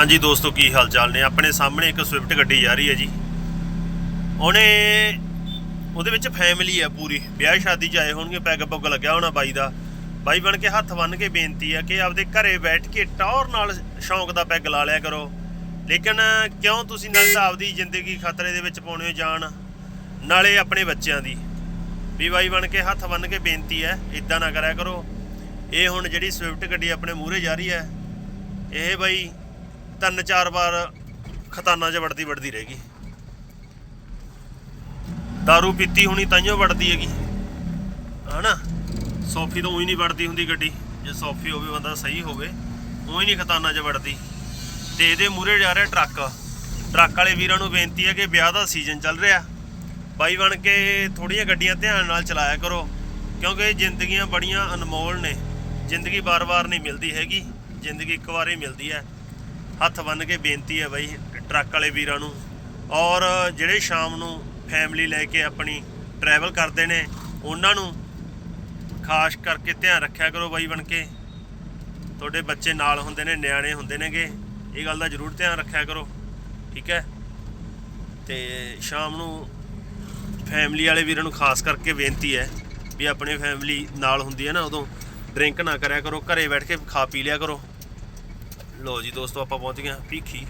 ਹਾਂਜੀ ਦੋਸਤੋ, ਕੀ ਹਾਲ ਚਾਲ ਨੇ? ਆਪਣੇ ਸਾਹਮਣੇ ਇੱਕ ਸਵਿਫਟ ਗੱਡੀ ਜਾ ਰਹੀ ਹੈ ਜੀ। ਉਹਨੇ, ਉਹਦੇ ਵਿੱਚ ਫੈਮਿਲੀ ਹੈ ਪੂਰੀ। ਵਿਆਹ ਸ਼ਾਦੀ 'ਚ ਆਏ ਹੋਣਗੇ, ਪੈਗ ਪੁੱਗ ਲੱਗਿਆ ਹੋਣਾ ਬਾਈ ਦਾ। ਬਾਈ ਬਣ ਕੇ ਹੱਥ ਬੰਨ ਕੇ ਬੇਨਤੀ ਹੈ ਕਿ ਆਪਦੇ ਘਰੇ ਬੈਠ ਕੇ ਟੌਰ ਨਾਲ ਸ਼ੌਂਕ ਦਾ ਪੈਗ ਲਾ ਲਿਆ ਕਰੋ। ਲੇਕਿਨ ਕਿਉਂ ਤੁਸੀਂ ਨਾਲ ਤਾਂ ਆਪਦੀ ਜ਼ਿੰਦਗੀ ਖਤਰੇ ਦੇ ਵਿੱਚ ਪਾਉਣੇ ਹੋ ਜਾਣ ਨਾਲੇ ਆਪਣੇ ਬੱਚਿਆਂ ਦੀ। ਵੀ ਬਾਈ ਬਣ ਕੇ ਹੱਥ ਬੰਨ ਕੇ ਬੇਨਤੀ ਹੈ ਇਦਾਂ ਨਾ ਕਰਿਆ ਕਰੋ। ਇਹ ਹੁਣ ਜਿਹੜੀ ਸਵਿਫਟ ਗੱਡੀ ਆਪਣੇ ਮੂਹਰੇ ਜਾ ਰਹੀ ਹੈ, ਇਹ ਬਾਈ ਤਿੰਨ ਚਾਰ ਵਾਰ ਖਤਾਨਾ 'ਚ ਵੜਦੀ ਵੜਦੀ ਰਹੇਗੀ दारू ਪੀਤੀ ਹੋਣੀ ਤਾਈਓ ਵੜਦੀ ਹੈਗੀ। ਹਨਾ? ਸੋਫੀ ਤਾਂ ਉਹੀ ਨਹੀਂ ਵੜਦੀ ਹੁੰਦੀ ਗੱਡੀ। ਜੇ ਸੋਫੀ ਹੋਵੇ, ਬੰਦਾ ਸਹੀ ਹੋਵੇ, ਉਹੀ ਨਹੀਂ ਖਤਾਨਾ 'ਚ ਵੜਦੀ ਤੇ ਇਹਦੇ ਮੂਹਰੇ ਜਾ ਰਿਹਾ ਟਰੱਕ। ਟਰੱਕ ਵਾਲੇ ਵੀਰਾਂ ਨੂੰ ਬੇਨਤੀ ਹੈ ਕਿ ਵਿਆਹ ਦਾ ਸੀਜ਼ਨ ਚੱਲ ਰਿਹਾ। ਬਾਈ ਬਣ ਕੇ ਥੋੜੀਆਂ ਗੱਡੀਆਂ ਧਿਆਨ ਨਾਲ ਚਲਾਇਆ ਕਰੋ। ਕਿਉਂਕਿ ਜ਼ਿੰਦਗੀਆਂ ਬੜੀਆਂ ਅਨਮੋਲ ਨੇ। ਜ਼ਿੰਦਗੀ ਵਾਰ-ਵਾਰ ਨਹੀਂ ਮਿਲਦੀ ਹੈਗੀ। ਜ਼ਿੰਦਗੀ ਇੱਕ ਵਾਰ ਹੀ ਮਿਲਦੀ ਹੈ। ਹੱਥ ਬੰਨ ਕੇ ਬੇਨਤੀ ਹੈ ਬਾਈ, ਟਰੱਕ ਵਾਲੇ ਵੀਰਾਂ ਨੂੰ। ਔਰ ਜਿਹੜੇ ਸ਼ਾਮ ਨੂੰ ਫੈਮਿਲੀ ਲੈ ਕੇ ਆਪਣੀ ਟਰੈਵਲ ਕਰਦੇ ਨੇ, ਉਹਨਾਂ ਨੂੰ ਖਾਸ ਕਰਕੇ ਧਿਆਨ ਰੱਖਿਆ ਕਰੋ ਬਾਈ ਬਣ ਕੇ। ਤੁਹਾਡੇ ਬੱਚੇ ਨਾਲ ਹੁੰਦੇ ਨੇ, ਨਿਆਣੇ ਹੁੰਦੇ ਨੇਗੇ, ਇਹ ਗੱਲ ਦਾ ਜ਼ਰੂਰ ਧਿਆਨ ਰੱਖਿਆ ਕਰੋ, ਠੀਕ ਹੈ? ਤੇ ਸ਼ਾਮ ਨੂੰ ਫੈਮਿਲੀ ਵਾਲੇ ਵੀਰਾਂ ਨੂੰ ਖਾਸ ਕਰਕੇ ਬੇਨਤੀ ਹੈ ਵੀ ਆਪਣੀ ਫੈਮਿਲੀ ਨਾਲ ਹੁੰਦੀ ਹੈ ਨਾ, ਉਦੋਂ ਡਰਿੰਕ ਨਾ ਕਰਿਆ ਕਰੋ, ਘਰੇ ਬੈਠ ਕੇ ਖਾ ਪੀ ਲਿਆ ਕਰੋ। ਲੋ ਜੀ ਦੋਸਤੋ ਆਪਾਂ ਪਹੁੰਚ ਗਏ ਹਾਂ ਭੀਖੀ।